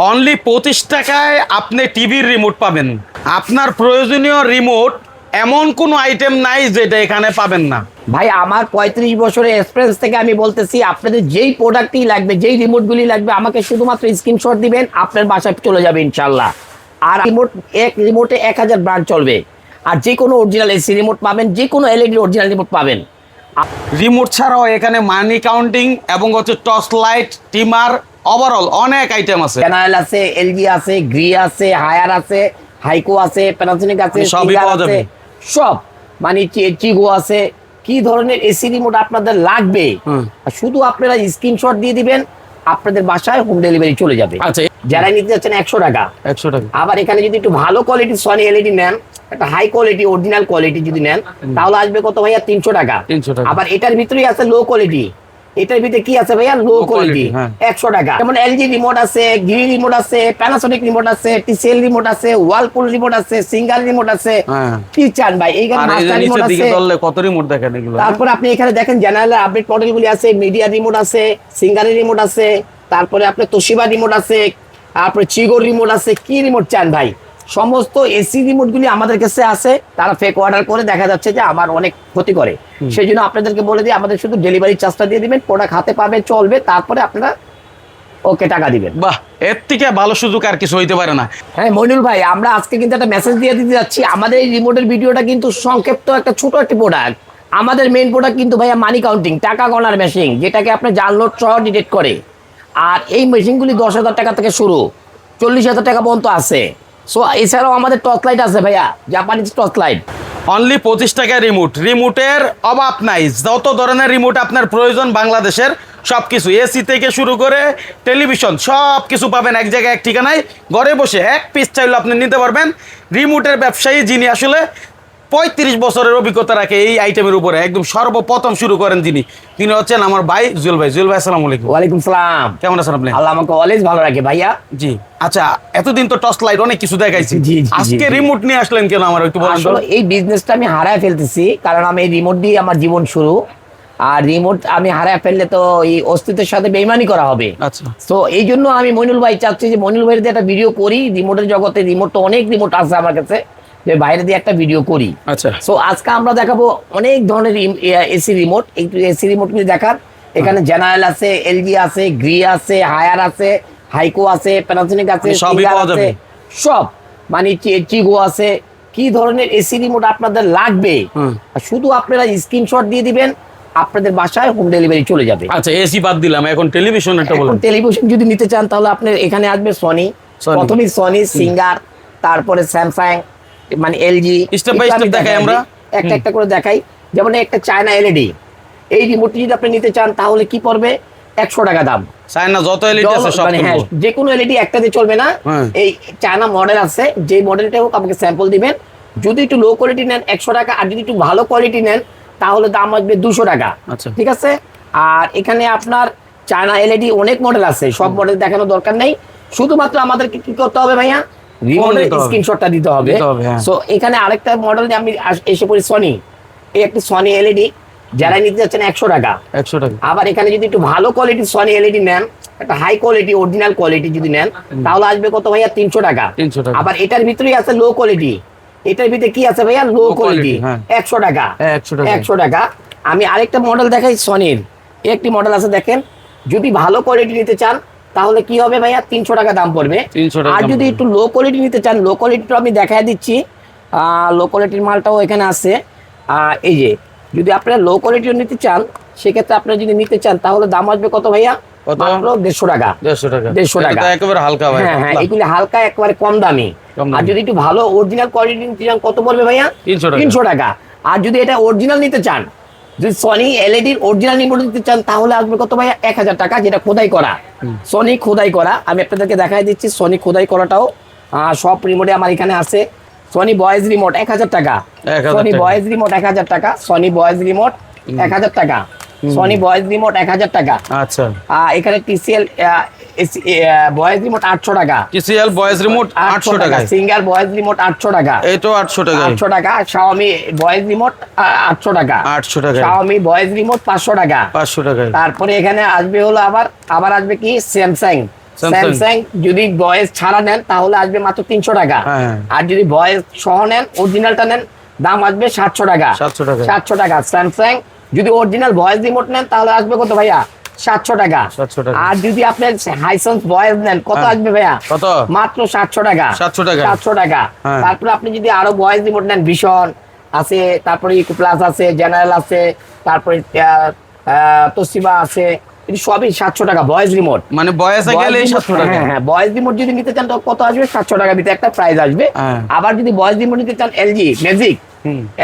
Only পঁচিশ টাকায় আপনি টিভির রিমোট পাবেন। আপনার প্রয়োজনীয় রিমোট এমন কোনো আইটেম নাই যেটা এখানে পাবেন না। ভাই আমার পঁয়ত্রিশ বছরের এক্সপিরিয়েন্স থেকে আমি বলতেছি আপনাদের যেই প্রোডাক্টই লাগবে যেই রিমোটগুলি লাগবে আমাকে শুধুমাত্র স্ক্রিনশট দিবেন আপনার বাসায় চলে যাবে ইনশাল্লাহ আর রিমোট এক রিমোটে এক হাজার ব্র্যান্ড চলবে। আর যে কোনো অরিজিনাল এসি রিমোট পাবেন যে কোনো এলইডি অরিজিনাল রিমোট পাবেন। রিমোট ছাড়াও এখানে মানি কাউন্টিং এবং হচ্ছে টর্চ লাইট টিমার ওভারঅল অনেক আইটেম আছে। চ্যানেল আছে এলজি আছে গ্রি আছে হায়ার আছে হাইকো আছে প্যানাসোনিক আছে সবই পাওয়া যাবে। সব। মানে চিগো আছে কি ধরনের এসি রিমোট আপনাদের লাগবে? শুধু আপনারা স্ক্রিনশট দিয়ে দিবেন আপনাদের বাসায় হোম ডেলিভারি চলে যাবে। আচ্ছা যারা নিতে যাচ্ছেন একশো টাকা। একশো টাকা। আবার এখানে যদি একটু ভালো কোয়ালিটি সনি এলইডি নেন একটা হাই কোয়ালিটি অরিজিনাল কোয়ালিটি যদি নেন তাহলে আসবে কত ভাইয়া? তিনশো টাকা। 300 টাকা। আবার এটার ভিতরেই আছে লো কোয়ালিটি এটার ভিতরে কি আছে ভাইয়া? লো কোয়ালিটি হ্যাঁ। একশো টাকা। যেমন এলজি রিমোট আছে গিরি রিমোট আছে প্যানাসোনিক রিমোট আছে টিসিএল রিমোট আছে ওয়ালপুল রিমোট আছে সিঙ্গাল রিমোট আছে হ্যাঁ। কি চান ভাই এইখানে কত রিমোট দেখেন এগুলো? তারপরে আপনি এখানে দেখেন জেনারেল আপডেট মডেলগুলি আছে মিডিয়া রিমোট আছে সিঙ্গারের রিমোট আছে তারপরে আপনার তোশিবা রিমোট আছে তারপরে চিগোর রিমোট আছে কি রিমোট চান ভাই? সমস্ত এসি রিমোটগুলি আমাদের কাছে আছে তারা ফেক অর্ডার করে দেখা যাচ্ছে যে আমার অনেক ক্ষতি করে। সেই জন্য আপনাদেরকে বলে দিই আমাদের শুধু ডেলিভারি চার্জটা দিয়ে দিবেন প্রোডাক্ট হাতে পাবে চলবে তারপরে আপনারা ওকে টাকা দিবেন। বাহ এর থেকে ভালো সুযোগ আর কিছু হইতে পারে না। হ্যাঁ মইনুল ভাই আমরা আজকে কিন্তু একটা মেসেজ দিয়ে দিতে যাচ্ছি। আমাদের এই রিমোটের ভিডিওটা কিন্তু সংক্ষিপ্ত একটা ছোট একটা প্রোডাক্ট আমাদের মেইন প্রোডাক্ট কিন্তু ভাইয়া মানি কাউন্টিং টাকা গণার মেশিন যেটাকে আপনার জাল নোট সহ ডিটেক্ট করে। আর এই মেশিনগুলি দশ হাজার টাকা থেকে শুরু। চল্লিশ হাজার টাকা পর্যন্ত আছে। সো এছাড়াও আমাদের টর্চ লাইট আছে ভাইয়া জাপানিজ টর্চ লাইট অনলি পঁচিশ টাকা রিমোট রিমোটের অভাব নাই। যত ধরনের রিমোট আপনার প্রয়োজন বাংলাদেশের সব কিছু এসি থেকে শুরু করে টেলিভিশন সব কিছু পাবেন এক জায়গায়, এক ঠিকানায়। ঘরে বসে এক পিস চাইলে আপনি নিতে পারবেন। রিমোটের ব্যবসায়ী যিনি আসলে পঁয়ত্রিশ বছরের অভিজ্ঞতা রাখে এই আইটেমের উপরে। একদম সর্বপ্রথম শুরু করেন যিনি তিনি হচ্ছেন আমার ভাই জুয়েল ভাই। জুয়েল ভাই আসসালামু আলাইকুম। ওয়ালাইকুম সালাম। কেমন আছেন আপনি? আল্লাহ আমাকে অলওয়েজ ভালো রাখে ভাইয়া। জি। আচ্ছা এতদিন তো টর্চ লাইট অনেক কিছু দেখাইছি। আজকে রিমোট নিয়ে আসলেন কেন আমার একটু বলেন তো? এই বিজনেসটা আমি হারায় ফেলতেছি কারণ আমি এই রিমোট দিয়ে আমার জীবন শুরু। আর রিমোট আমি হারায় ফেললে তো এই অস্তিত্বের সাথে বেইমানি করা হবে। আচ্ছা। তো এই জন্য আমি মইনুল ভাই চাচ্ছি যে মইনুল ভাইয়ের দিয়ে একটা ভিডিও করি। রিমোটের জগতে রিমোট তো অনেক রিমোট আছে আমার কাছে। যে বাইরে দিয়ে একটা ভিডিও করি। আচ্ছা। সো আজকে আমরা দেখাবো অনেক ধরনের এসি রিমোট একটু এসি রিমোটগুলি দেখার এখানে জেনারেল আছে এলজি আছে গ্রি আছে হায়ার আছে হাইকো আছে প্যানাসোনিক আছে মানে আছে, সব। মানে চিগো আছে কি ধরনের এসি রিমোট আপনাদের লাগবে। শুধু আপনারা স্ক্রিনশট দিয়ে দিবেন আপনাদের বাসায় হোম ডেলিভারি চলে যাবে। আচ্ছা এসি বাদ দিলাম এখন টেলিভিশন একটা এখন টেলিভিশন যদি নিতে চান তাহলে আপনি এখানে আসবে সনি। প্রথমেই সনি সিঙ্গার তারপরে স্যামসাং মানে এলজি Step by step দেখাই আমরা। একটা একটা করে দেখাই। যেমন একটা চায়না এলইডি এই রিমোটটি যদি আপনি নিতে চান তাহলে কি পড়বে? একশো টাকা দাম। চায়না যত এলইডি আছে সব মানে হ্যাঁ যে কোনো এলইডি একটাতে চলবে না। হ্যাঁ। এই চায়না মডেল আছে যে মডেলটা হোক আমাকে স্যাম্পল দিবেন। যদি একটু লো কোয়ালিটি নেন একশো টাকা আর যদি একটু ভালো কোয়ালিটি নেন তাহলে দাম আসবে দুশো টাকা। আচ্ছা। ঠিক আছে? আর এখানে আপনার চায়না এলইডি অনেক মডেল আছে সব মডেল দেখানোর দরকার নেই। শুধুমাত্র আমাদেরকে কি করতে হবে ভাইয়া? রিমোটের স্ক্রিনশটটা দিতে হবে। হবে, হ্যাঁ। সো এখানে আরেকটা মডেল আমি এসে পড়ি সনি এই একটি সনি এলইডি যারা নিতে যাচ্ছেন একশো টাকা। একশো টাকা। আবার এখানে যদি একটু ভালো কোয়ালিটির সনি এলইডি নেন একটা হাই কোয়ালিটি অরিজিনাল কোয়ালিটি যদি নেন তাহলে আসবে কত ভাইয়া? তিনশো টাকা। 300 টাকা। আবার এটার ভিতরেই আছে লো কোয়ালিটি এটার ভিতরে কি আছে ভাইয়া? লো কোয়ালিটি হ্যাঁ। একশো টাকা। হ্যাঁ, 100 টাকা। একশো টাকা। আমি আরেকটা মডেল দেখাই সনির একটি মডেল আছে দেখেন। যদি ভালো কোয়ালিটি নিতে চান তাহলে কি হবে ভাইয়া? তিনশো টাকা দাম পড়বে। আর যদি একটু লো কোয়ালিটি নিতে চান লো কোয়ালিটিটা আমি দেখাই দিচ্ছি। লো কোয়ালিটির মালটাও এখানে আছে। এই যে যদি আপনারা লো কোয়ালিটিও নিতে চান সেক্ষেত্রে আপনারা যদি নিতে চান তাহলে দাম আসবে কত ভাইয়া? কত? মাত্র দেড়শো টাকা। দেড়শো টাকা। দেড়শো টাকা। একেবারে হালকা ভাই। হ্যাঁ হ্যাঁ এগুলি হালকা একবারে কম দামি। কম দামি। আর যদি একটু ভালো অরিজিনাল কোয়ালিটি নিতে চান কত পড়বে ভাইয়া? 300 টাকা। তিনশো টাকা। আর যদি এটা অরিজিনাল নিতে চান যদি সনি এলইডির অরিজিনাল রিমোট নিতে চান তাহলে আসবে কত ভাইয়া? এক হাজার টাকা যেটা খোদাই করা। সনি খোদাই করা। আমি আপনাদেরকে দেখাই দিচ্ছি সনি খোদাই করাটাও সব রিমোটে আমার এখানে আছে। সনি বয়েজ রিমোট এক হাজার টাকা। সনি। বয়েজ রিমোট এক হাজার টাকা। সনি বয়েজ রিমোট এক হাজার টাকা। সনি বয়েজ রিমোট এক হাজার টাকা। আচ্ছা। এখানে টিসিএল বয়েজ রিমোট আটশো টাকা। রিমোট টাকা সিঙ্গার রিমোট টাকা। টাকা আটশো টাকা। রিমোট রিমোট তারপরে এখানে আসবে হলো আবার আবার আসবে কি? Samsung Samsung। স্যামসাং যদি ভয়েস ছাড়া নেন তাহলে আসবে মাত্র তিনশো টাকা। হ্যাঁ। আর যদি ভয়েস সহ নেন অরিজিনালটা নেন দাম আসবে সাতশো টাকা। 700 টাকা। সাতশো টাকা। স্যামসাং যদি অরিজিনাল ভয়েস রিমোট নেন তাহলে আসবে কত ভাইয়া? সাতশো টাকা আর যদি আপনার হাইসেন্স বয়েজ নেন কত হ্যাঁ। আসবে ভাইয়া কত? মাত্র সাতশো টাকা 700 টাকা। সাতশো টাকা হ্যাঁ। তারপরে আপনি যদি আরও বয়েজ রিমোট নেন ভীষণ আছে তারপরে ইকো প্লাস আছে জেনারেল আছে তারপরে তোসিবা আছে এটি সবই সাতশো টাকা রিমোট মানে বয়সে গেলে সাতশো টাকা। হ্যাঁ হ্যাঁ রিমোট যদি নিতে চান তো কত আসবে? সাতশো টাকা ভিতরে একটা প্রাইস আসবে। হ্যাঁ। আবার যদি ভয়েস রিমোট নিতে চান LG magic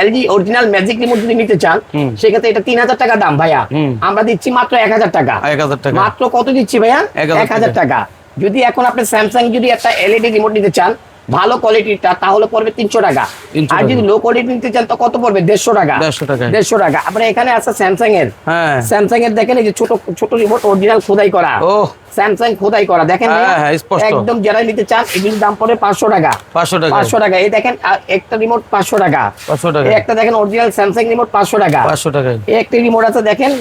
LG original magic remote যদি নিতে চান সেক্ষেত্রে এটা তিন হাজার টাকা দাম ভাইয়া। আমরা দিচ্ছি মাত্র এক হাজার টাকা। এক হাজার টাকা। মাত্র কত দিচ্ছি ভাইয়া? এক হাজার টাকা। যদি এখন আপনি স্যামসাং যদি একটা এলইডি রিমোট নিতে চান ভালো কোয়ালিটিটা তাহলে পড়বে তিনশো টাকা। আর যদি লো কোয়ালিটি নিতে চান তো কত পড়বে? দেড়শো টাকা। 150 টাকা। দেড়শো টাকা। আপনার এখানে আছে স্যামসাং এর হ্যাঁ। স্যামসাং এর দেখেন এই যে ছোট ছোট রিমোট অরিজিনাল খোদাই করা। স্যামসাং খোদাই করা। দেখেন হ্যাঁ? হ্যাঁ। একদম যারা নিতে চান এগুলির দাম পড়বে পাঁচশো টাকা। পাঁচশো টাকা। পাঁচশো টাকা। এই দেখেন একটা রিমোট পাঁচশো টাকা। পাঁচশো টাকা। একটা দেখেন অরিজিনাল স্যামসাং রিমোট পাঁচশো টাকা। পাঁচশো এই একটা রিমোট আছে দেখেন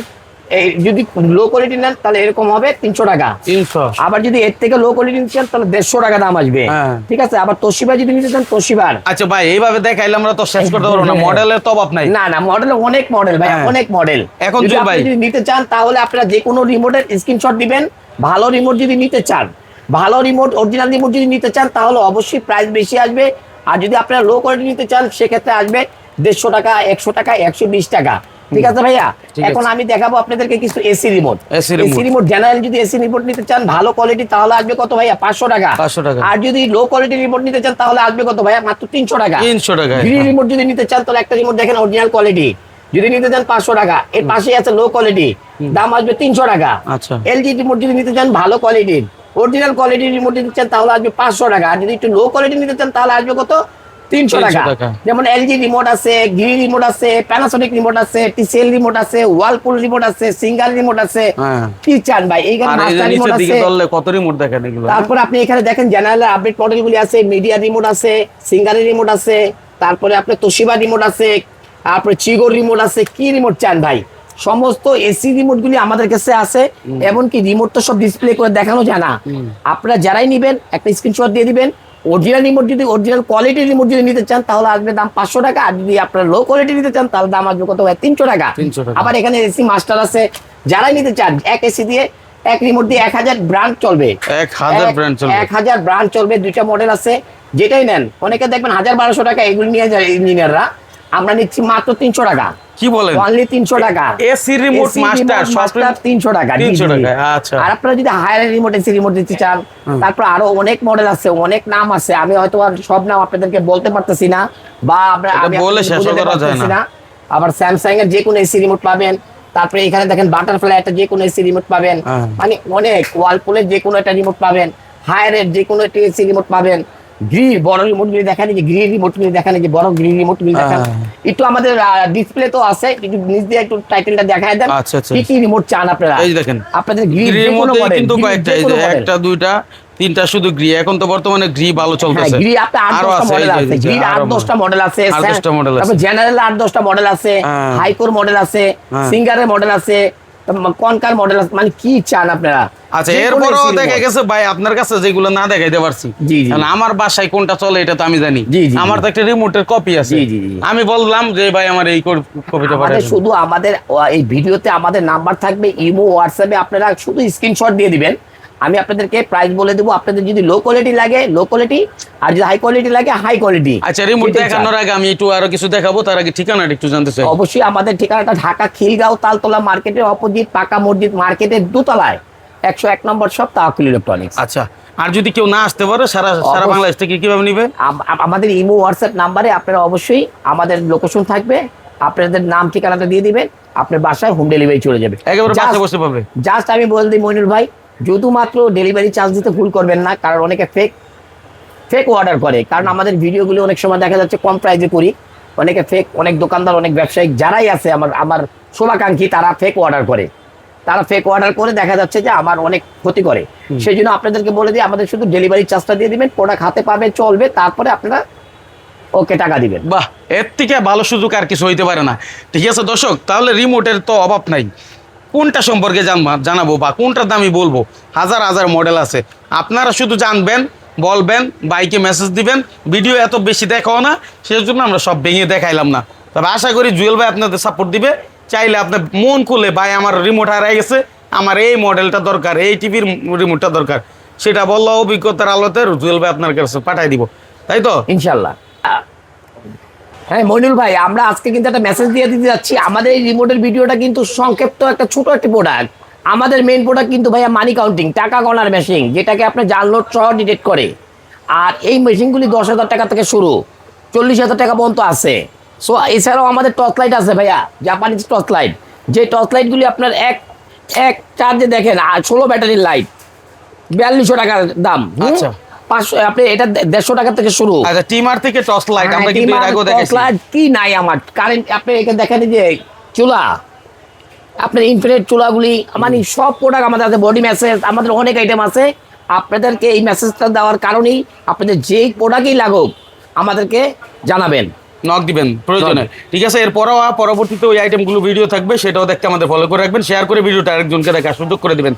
এই যদি লো কোয়ালিটি নেন তাহলে এরকম হবে তিনশো টাকা। তিনশো। আবার যদি এর থেকে লো কোয়ালিটি চান তাহলে দেড়শো টাকা দাম আসবে। হ্যাঁ। ঠিক আছে? আবার তোশিবা যদি নিতে চান তোশিবার। আচ্ছা ভাই এইভাবে দেখাইলে আমরা তো শেষ করতে পারব না। মডেলের তো অভাব নাই। না না মডেল অনেক মডেল ভাই হ্যাঁ। অনেক মডেল এখন। যদি নিতে চান তাহলে আপনারা যে কোনো রিমোটের স্ক্রিনশট দিবেন। ভালো রিমোট যদি নিতে চান। ভালো রিমোট অরিজিনাল রিমোট যদি নিতে চান তাহলে অবশ্যই প্রাইস বেশি আসবে। আর যদি আপনারা লো কোয়ালিটি নিতে চান সেক্ষেত্রে আসবে দেড়শো টাকা একশো টাকা একশো বিশ টাকা। ঠিক আছে ভাইয়া? এখন আমি দেখাবো আপনাদেরকে কিছু AC remote AC remote general যদি এসি রিমোট নিতে চান ভালো কোয়ালিটি তাহলে আসবে কত ভাইয়া? পাঁচশো টাকা। 500 টাকা। আর যদি লো কোয়ালিটি রিমোট নিতে চান তাহলে আসবে কত ভাইয়া? মাত্র তিনশো টাকা। তিনশো টাকায় গ্রিন রিমোট যদি নিতে চান তাহলে একটা রিমোট দেখেন অরিজিনাল কোয়ালিটি যদি নিতে চান পাঁচশো টাকা। এর পাশেই আছে লো কোয়ালিটি দাম আসবে তিনশো টাকা। আচ্ছা। এলজি রিমোট যদি নিতে চান ভালো কোয়ালিটির অরিজিনাল কোয়ালিটির রিমোট নিতে চান তাহলে আসবে পাঁচশো টাকা। আর যদি একটু লো কোয়ালিটি নিতে চান তাহলে আসবে কত? তিনশো টাকা। যেমন এলজি রিমোট আছে গ্রি রিমোট আছে প্যানাসোনিক রিমোট আছে টিসিএল রিমোট আছে ওয়ালপুল রিমোট আছে সিঙ্গাল রিমোট আছে হ্যাঁ। কি চান ভাই কত রিমোট দেখেন এগুলো তারপর আপনি এখানে দেখেন জেনারেল আপডেট মডেলগুলি আছে মিডিয়া রিমোট আছে সিঙ্গারি রিমোট আছে তারপরে আপনার তোশিবা রিমোট আছে তারপরে চিগোর রিমোট আছে কি রিমোট চান ভাই সমস্ত এসি রিমোট গুলি আমাদের কাছে আছে এমনকি রিমোট তো সব ডিসপ্লে করে দেখানো যায় না আপনারা যারাই নিবেন একটা স্ক্রিনশট দিয়ে দিবেন অরিজিনাল রিমোট যদি অরিজিনাল কোয়ালিটির রিমোট যদি নিতে চান তাহলে আসবে দাম পাঁচশো টাকা। আর যদি আপনারা লো কোয়ালিটি নিতে চান তাহলে দাম আসবে কত? ভাই তিনশো টাকা। 300 টাকা। আবার এখানে এসি মাস্টার আছে। যারাই নিতে চান এক এসি দিয়ে এক রিমোট দিয়ে এক হাজার ব্র্যান্ড চলবে। এক হাজার ব্র্যান্ড চলবে। এক হাজার ব্র্যান্ড চলবে দুইটা মডেল আছে। যেটাই নেন অনেকে দেখবেন হাজার বারোশো টাকা এগুলো নিয়ে যায় ইঞ্জিনিয়াররা আমরা নিচ্ছি মাত্র তিনশো টাকা। কি বলেন অনলি তিনশো টাকা এসি রিমোট মাস্টার master 300 টাকা 300 জি, জি। টাকা, আচ্ছা। আর আপনারা যদি হায়ার রিমোট এসি রিমোট দিতে চান তারপর আরও অনেক মডেল আছে অনেক নাম আছে আমি হয়তো আর সব নাম আপনাদেরকে বলতে পারতেছি না বা আমরা আমি বলে শেষ করা যায় না। না আবার স্যামসাং এর যে কোনো এসি রিমোট পাবেন তারপরে এখানে দেখেন বাটারফ্লাই একটা যে কোনো এসি রিমোট পাবেন হ্যাঁ। মানে অনেক ওয়ালপুলের যে কোনো একটা রিমোট পাবেন হায়ারের যে কোনো একটা এসি রিমোট পাবেন গ্রি বড় রিমোট গুলি দেখান যে গ্রি রিমোট গুলি দেখান যে বড় গ্রি রিমোট গুলি দেখান হ্যাঁ। একটু আমাদের ডিসপ্লে তো আছে। একটু নিচ দিয়ে একটু টাইটেলটা দেখায় দেন। আচ্ছা, আচ্ছা। কি কি রিমোট চান আপনারা? এই দেখেন আপনাদের গ্রি গ্রির মধ্যে কিন্তু কয়েকটা এই যে একটা দুইটা তিনটা শুধু গ্রি এখন তো বর্তমানে গ্রি ভালো হ্যাঁ চলতেছে। গ্রি দশটা আছে, এই মডেল আছে। গ্রির আট দশটা মডেল আছে। আট দশটা model আছে। তারপর জেনারেল আট দশটা মডেল আছে। হ্যাঁ। হাইকোর মডেল আছে। হ্যাঁ। সিঙ্গারের মডেল আছে। কনকার মডেল মানে কি চান আপনারা? আচ্ছা এরপরও দেখা গেছে ভাই আপনার কাছে যেগুলো না দেখাইতে পারছি। আমার বাসায় কোনটা চলে এটা তো আমি জানি। আমার তো একটা রিমোটের কপি আছে। আমি বললাম যে ভাই আমার এই কপিটা পাঠাই শুধু আমাদের এই ভিডিওতে আমাদের নাম্বার থাকবে ইমো হোয়াটসঅ্যাপে আপনারা শুধু স্ক্রিনশট দিয়ে দিবেন। আমি আপনাদেরকে প্রাইস বলে দেবো। আপনাদের যদি লো কোয়ালিটি লাগে লো কোয়ালিটি আর যদি হাই কোয়ালিটি লাগে হাই কোয়ালিটি আচ্ছা রিমোট দেখানোর আগে আমি একটু আরও কিছু দেখাবো তার আগে ঠিকানাটা একটু জানতে চাই। অবশ্যই আমাদের ঠিকানাটা ঢাকা খিলগাঁও তালতলা মার্কেটের অপোজিট পাকা মসজিদ মার্কেটের দোতলায় একশো এক নম্বর সব তাওয়াকুল ইলেকট্রনিক্স। আচ্ছা আর যদি কেউ না আসতে পারে সারা সারা বাংলাদেশ থেকে কীভাবে নিবে? আম- আম- আমাদের ইমো হোয়াটসঅ্যাপ নাম্বারে আপনারা অবশ্যই আমাদের লোকেশন থাকবে আপনাদের নাম ঠিকানাটা দিয়ে দিবেন আপনার বাসায় হোম ডেলিভারি চলে যাবে। একেবারে Just- বাসে বসে পাবে। জাস্ট আমি বলে দিই মইনুল ভাই শুধুমাত্র ডেলিভারি চার্জ দিতে ভুল করবেন না কারণ অনেকে ফেক ফেক অর্ডার করে। কারণ আমাদের ভিডিওগুলো অনেক সময় দেখা যাচ্ছে কম প্রাইসে করি। অনেকে ফেক অনেক দোকানদার অনেক ব্যবসায়িক যারাই আছে আমার আমার শুভাকাঙ্ক্ষী তারা ফেক অর্ডার করে। তারা ফেক অর্ডার করে দেখা যাচ্ছে যে আমার অনেক ক্ষতি করে। সেই জন্য আপনাদেরকে বলে দিই আমাদের শুধু ডেলিভারি চার্জটা দিয়ে দিবেন প্রোডাক্ট হাতে পাবে চলবে তারপরে আপনারা ওকে টাকা দিবেন। বাহ এর থেকে ভালো সুযোগ আর কিছু হইতে পারে না। ঠিক আছে দর্শক তাহলে রিমোটের তো অভাব নাই। কোনটা সম্পর্কে জানব বা কোনটার দামই বলব? হাজার হাজার মডেল আছে। আপনারা শুধু জানবেন, বলবেন, বাইকে মেসেজ দিবেন ভিডিও এত বেশি দেখাও না সেই জন্য আমরা সব ভেঙে দেখাইলাম না। তবে আশা করি জুয়েল ভাই আপনাদের সাপোর্ট দিবে। চাইলে আপনার মন খুলে, ভাই, আমার রিমোট হারাই গেছে, আমার এই মডেলটা দরকার, এই টিভির রিমোটটা দরকার। সেটা বলল অভিজ্ঞতার আলোতে জুয়েল ভাই আপনার কাছে পাঠাই দিব। তাই তো? ইনশাল্লাহ। হ্যাঁ মইনুল ভাই, আমরা আজকে কিন্তু একটা মেসেজ দিয়ে দিতে যাচ্ছি। আমাদের এই রিমোটের ভিডিওটা কিন্তু সংক্ষিপ্ত একটা ছোট একটা প্রোডাক্ট আমাদের মেইন প্রোডাক্ট কিন্তু ভাইয়া মানি কাউন্টিং টাকা গণার মেশিন যেটাকে আপনার জানলোড সহ ডিটেক্ট করে। আর এই মেশিনগুলি দশ হাজার টাকা থেকে শুরু। চল্লিশ হাজার টাকা পর্যন্ত আছে। সো এছাড়াও আমাদের টর্চ লাইট আছে ভাইয়া জাপানিজ টর্চ লাইট যে টর্চ লাইটগুলি আপনার এক এক চার্জে দেখেন ষোলো ব্যাটারির লাইট বিয়াল্লিশশো টাকার দাম। আচ্ছা। পাঁচশো আপনি এটা দেড়শো টাকা থেকে শুরু। আচ্ছা টিমার থেকে টর্চ লাইট আমরা কিন্তু এর আগেও দেখেছি। হ্যাঁ, কি নাই আমার। কারেন্ট আপনি এখানে দেখেন এই যে চুলা। আপনার ইনফিনিট চুলাগুলি মানে সব প্রোডাক্ট আমাদের আছে বডি মেসেজ আমাদের অনেক আইটেম আছে। আপনাদেরকে এই মেসেজটা দেওয়ার কারণেই আপনাদের যেই প্রোডাক্টই লাগুক আমাদেরকে জানাবেন। নক দিবেন প্রয়োজনে। ঠিক আছে এরপরও পরবর্তীতে ওই আইটেমগুলো ভিডিও থাকবে সেটাও দেখতে আমাদের ফলো করে রাখবেন। শেয়ার করে ভিডিওটা আরেকজনকে দেখার সুযোগ করে দিবেন।